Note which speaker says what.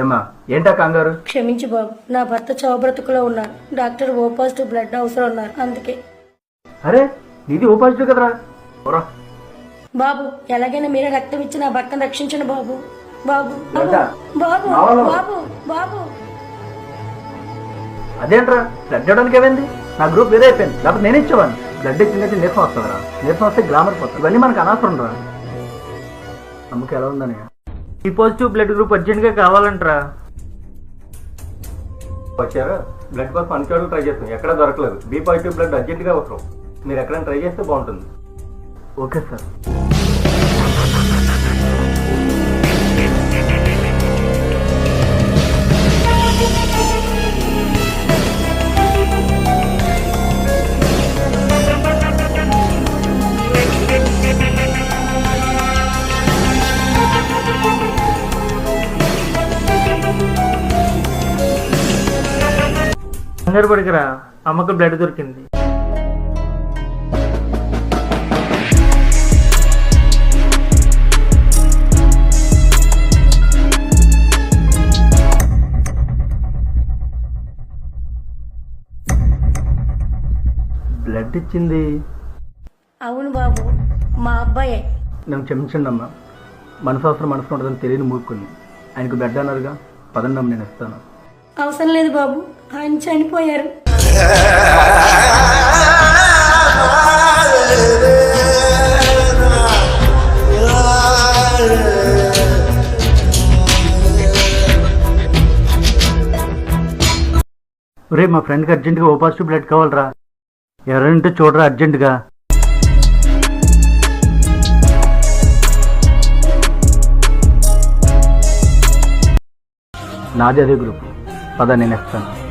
Speaker 1: ఏమ్మా ఏంటా కంగారు?
Speaker 2: క్షమించు బాబు నా భర్త చవబ్రతుకులో ఉన్నారు. డాక్టర్ ఓ పాజిటివ్ బ్లడ్ అవసరం ఉన్నారు అందుకే.
Speaker 1: అరే నీది ఓ పాజిటివ్ కదరా? పోరా.
Speaker 2: బాబు ఎలాగైనా మీరే రక్తం ఇచ్చి నా భర్తను రక్షించండి బాబు. బాబు
Speaker 1: ఏంటా?
Speaker 2: బాబు? బాబు బాబు.
Speaker 1: అదేంట్రా బ్లడ్ ఇవ్వడానికి ఏమైంది? నా గ్రూప్ వేరే అయిపోయింది లేకపోతే నేను ఇచ్చేవాడిని. బ్లడ్ ఇచ్చిందంటే నీరసం వస్తుందిరా. నీరసం వస్తే గ్లామర్ పోతుంది. ఇవన్నీ మనకు అనవసరం రా అమ్మకి ఎలా ఉందని
Speaker 3: ఈ పాజిటివ్ బ్లడ్ గ్రూప్ అర్జెంట్గా కావాలంటరా.
Speaker 1: వచ్చారు? బ్లడ్ కోసం అన్ని చోట్ల ట్రై చేస్తాం ఎక్కడ దొరకలేదు. బి పాజిటివ్ బ్లడ్ అర్జెంట్గా అవసరం. మీరు ఎక్కడైనా ట్రై చేస్తే బాగుంటుంది. ఓకే సార్
Speaker 3: కంగారు పడికరా. అమ్మకు బ్లడ్ దొరికింది.
Speaker 1: బ్లడ్ ఇచ్చింది.
Speaker 2: అవును బాబు మా అబ్బాయే.
Speaker 1: నన్ను క్షమించండి అమ్మా. మనసు అవసరం మనసు ఉంటుందని తెలియని మూర్ఖుని ఆయనకు బ్లడ్ అన్నారుగా పదండి అమ్మ నేను ఇస్తాను
Speaker 2: అవసరం లేదు బాబు. ఆయన చనిపోయారు.
Speaker 1: రే మా ఫ్రెండ్కి అర్జెంటుగా ఓ పాజిటివ్ బ్లడ్ కావాలరా. ఎవరంటే చూడరా అర్జెంటుగా. నాది అదే గ్రూప్. పద నేను ఇస్తాను